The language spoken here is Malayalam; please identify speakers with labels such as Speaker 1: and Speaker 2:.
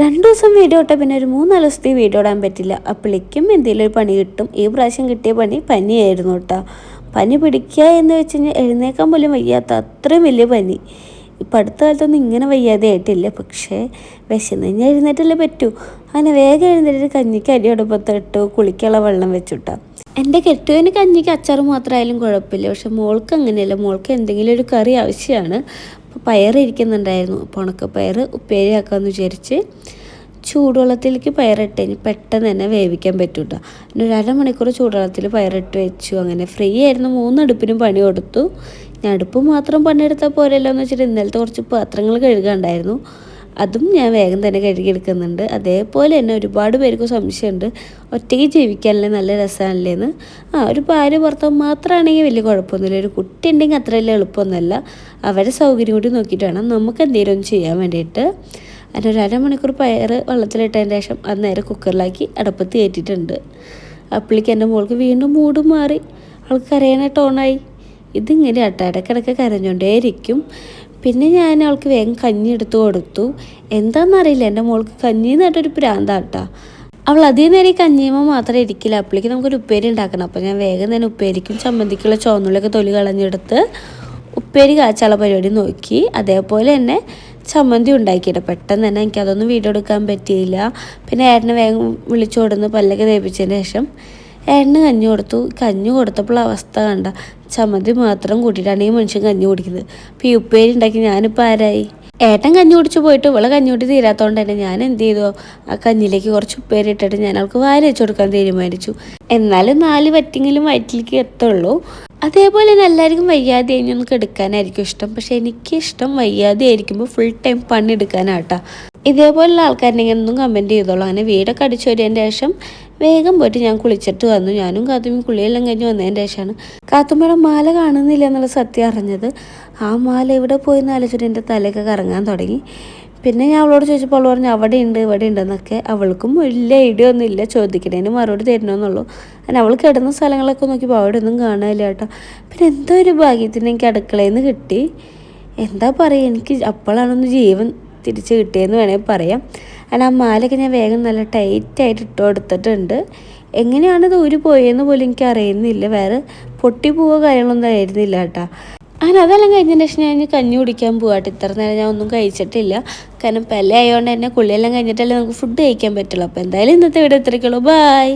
Speaker 1: രണ്ടു ദിവസം വീഡിയോ ഇട്ടാൽ പിന്നെ ഒരു മൂന്നാൽ ദിവസത്തെ വീഡിയോ ഇടാൻ പറ്റില്ല. അപ്പോഴേക്കും എന്തെങ്കിലും ഒരു പണി കിട്ടും. ഈ പ്രാവശ്യം കിട്ടിയ പണി പനിയായിരുന്നു കേട്ടോ പനി പിടിക്കുക എന്ന് വെച്ച് കഴിഞ്ഞാൽ എഴുന്നേക്കാൻ പോലും വയ്യാത്ത അത്രയും വലിയ പനി. ഇപ്പം അടുത്ത കാലത്തൊന്നും ഇങ്ങനെ വയ്യാതെ ആയിട്ടില്ല. പക്ഷേ വിശന്ന് കഴിഞ്ഞാൽ എഴുന്നേറ്റല്ലേ പറ്റൂ. അങ്ങനെ വേഗം എഴുന്നേറ്റ് കഞ്ഞിക്ക് അരി അടുപ്പത്തിട്ട് കുളിക്കുള്ള വെള്ളം വെച്ചുട്ടാ എന്റെ കെട്ടുവിന് കഞ്ഞിക്ക് അച്ചാർ മാത്രമായാലും കുഴപ്പമില്ല. പക്ഷെ മോൾക്ക് അങ്ങനെയല്ല. മോൾക്ക് എന്തെങ്കിലും ഒരു കറി ആവശ്യമാണ്. അപ്പോൾ പയർ ഇരിക്കുന്നുണ്ടായിരുന്നു അപ്പോൾ ഉണക്കപ്പയർ ഉപ്പേരിയാക്കാമെന്ന് വിചാരിച്ച് ചൂടുവെള്ളത്തിലേക്ക് പയറിട്ട് കഴിഞ്ഞ് പെട്ടെന്ന് തന്നെ വേവിക്കാൻ പറ്റും കേട്ടോ പിന്നെ ഒരു അരമണിക്കൂർ ചൂടുവെള്ളത്തിൽ പയറിട്ട് വെച്ചു. അങ്ങനെ ഫ്രീ ആയിരുന്നു. മൂന്നടുപ്പിനും പണി കൊടുത്തു. ഞാൻ അടുപ്പ് മാത്രം പണിയെടുത്താൽ പോരല്ലോ എന്ന് വെച്ചിട്ട് ഇന്നലത്തെ കുറച്ച് പാത്രങ്ങൾ കഴുകാണ്ടായിരുന്നു. അതും ഞാൻ വേഗം തന്നെ കഴുകിയെടുക്കുന്നുണ്ട്. അതേപോലെ തന്നെ ഒരുപാട് പേർക്ക് സംശയമുണ്ട്. ഒറ്റയ്ക്ക് ജീവിക്കാനല്ലേ നല്ല രസമാണല്ലേന്ന് ആ ഒരു ഭാര്യ ഭർത്താവ് മാത്രമാണെങ്കിൽ വലിയ കുഴപ്പമൊന്നുമില്ല. ഒരു കുട്ടി ഉണ്ടെങ്കിൽ അത്ര വലിയ എളുപ്പമൊന്നുമല്ല അവരെ സൗകര്യം കൂടി നോക്കിയിട്ട് വേണം നമുക്ക് എന്തെങ്കിലും ചെയ്യാൻ വേണ്ടിയിട്ട്. അതിന് ഒരു അരമണിക്കൂർ പയർ വെള്ളത്തിലിട്ടതിന് ശേഷം അത് നേരെ കുക്കറിലാക്കി അടുപ്പത്ത് കയറ്റിയിട്ടുണ്ട്. അപ്പോഴേക്ക് എന്റെ മോൾക്ക് വീണ്ടും മൂട് മാറി. അവൾക്ക് കരയാനായിട്ട് ടോണായി ഇതിങ്ങനെ അട്ടാടക്കിടക്ക് കരഞ്ഞുകൊണ്ടേയിരിക്കും. പിന്നെ ഞാൻ അവൾക്ക് വേഗം കഞ്ഞി എടുത്തു കൊടുത്തു. എന്താണെന്നറിയില്ല എന്റെ മോൾക്ക് കഞ്ഞി എന്നിട്ടൊരു പ്രാന്താട്ടാ. അവൾ അതേ നേരം ഈ കഞ്ഞിയമ്മ മാത്രമേ ഇരിക്കില്ല. അപ്പോഴേക്ക് നമുക്കൊരു ഉപ്പേരി ഉണ്ടാക്കണം. അപ്പോൾ ഞാൻ വേഗം തന്നെ ഉപ്പേരിക്കും ചമ്മന്തിക്കുള്ള ചുവന്നുള്ളിയൊക്കെ തൊലി കളഞ്ഞെടുത്ത് ഉപ്പേരി കാച്ചാനുള്ള പരിപാടി നോക്കി. അതേപോലെ തന്നെ ചമ്മന്തി ഉണ്ടാക്കിയിട്ട് പെട്ടെന്ന് തന്നെ എനിക്കതൊന്നും വീഡിയോ എടുക്കാൻ പറ്റിയില്ല. പിന്നെ ഏട്ടനെ വേഗം വിളിച്ചു കൊടുന്ന് പല്ലൊക്കെ തേപ്പിച്ചതിന് ശേഷം ഏട്ടന് കഞ്ഞി കൊടുത്തു. കഞ്ഞി കൊടുത്തപ്പോൾ അവസ്ഥ കണ്ട. ചമ്മന്തി മാത്രം കൂട്ടിയിട്ടാണ് ഈ മനുഷ്യൻ കഞ്ഞി കുടിക്കുന്നത്. അപ്പോൾ ഈ ഉപ്പേരി ഉണ്ടാക്കി ഞാനിപ്പോൾ ആരായി? ഏട്ടൻ കഞ്ഞി കുടിച്ച് പോയിട്ട് ഇവളെ കഞ്ഞി കുട്ടി തീരാത്തതുകൊണ്ട് തന്നെ ഞാൻ എന്ത് ചെയ്തു? ആ കഞ്ഞിലേക്ക് കുറച്ച് ഉപ്പേരി ഇട്ടിട്ട് ഞാൻ അവൾക്ക് വാരി വെച്ച് കൊടുക്കാൻ തീരുമാനിച്ചു. എന്നാലും നാല് വറ്റിങ്കിലും വയറ്റിലേക്ക് എത്തുള്ളൂ. അതേപോലെ തന്നെ എല്ലാവർക്കും വയ്യാതെ കഴിഞ്ഞൊന്ന് എടുക്കാനായിരിക്കും ഇഷ്ടം. പക്ഷെ എനിക്ക് ഇഷ്ടം വയ്യാതെ ആയിരിക്കുമ്പോൾ ഫുൾ ടൈം പണി എടുക്കാനാട്ടാ ഇതേപോലുള്ള ആൾക്കാരുണ്ടെങ്കിൽ ഒന്നും കമന്റ് ചെയ്തോളൂ. അങ്ങനെ വീടൊക്കെ അടിച്ചു വരിയതിന്റെ ശേഷം വേഗം പോയിട്ട് ഞാൻ കുളിച്ചിട്ട് വന്നു. ഞാനും കാത്തുമ്മയും കുളിയെല്ലാം കഴിഞ്ഞ് വന്നതിന്റെ ശേഷമാണ്. കാത്തുമ്മയുടെ മാല കാണുന്നില്ല എന്നുള്ള സത്യം അറിഞ്ഞത്. ആ മാല എവിടെ പോയി എന്ന് ആലോചിച്ചിട്ട് എന്റെ തലയൊക്കെ കറങ്ങാൻ തുടങ്ങി. പിന്നെ ഞാൻ അവളോട് ചോദിച്ചപ്പോൾ അവൾ പറഞ്ഞു അവിടെ ഉണ്ട് ഇവിടെ ഉണ്ടെന്നൊക്കെ അവൾക്കും വലിയ ഐഡിയ ഒന്നും ഇല്ല. ചോദിക്കണേന് മറുപടി തരണമെന്നുള്ളൂ അങ്ങനെ അവൾ കിടന്ന സ്ഥലങ്ങളൊക്കെ നോക്കിയപ്പോൾ അവിടെ ഒന്നും കാണാനില്ല കേട്ടോ. പിന്നെ എന്തോ ഒരു ഭാഗ്യത്തിന് എനിക്ക് അടുക്കളയിൽ കിട്ടി. എന്താ പറയുക എനിക്ക് അപ്പോഴാണൊന്ന് ജീവൻ തിരിച്ച് കിട്ടിയെന്ന് വേണമെങ്കിൽ പറയാം. അല്ല ആ മാലയൊക്കെ ഞാൻ വേഗം നല്ല ടൈറ്റായിട്ട് ഇട്ട് കൊടുത്തിട്ടുണ്ട്. എങ്ങനെയാണ് ഇത് പോയെന്ന് പോലും എനിക്ക് അറിയുന്നില്ല. വേറെ പൊട്ടി പോവുക കാര്യങ്ങളൊന്നും ആയിരുന്നില്ല കേട്ടോ. അങ്ങനെ അതെല്ലാം കഴിഞ്ഞതിന് ശേഷം ഞാൻ കഞ്ഞി കുടിക്കാൻ പോവാട്ട് ഇത്ര നേരം ഞാൻ ഒന്നും കഴിച്ചിട്ടില്ല. കാരണം പല ആയതുകൊണ്ട് തന്നെ കുളിയെല്ലാം കഴിഞ്ഞിട്ടല്ലേ നമുക്ക് ഫുഡ് കഴിക്കാൻ പറ്റുള്ളൂ. അപ്പോൾ എന്തായാലും ഇന്നത്തെ വീഡിയോ ഇത്രയ്ക്കുള്ളൂ ബായ്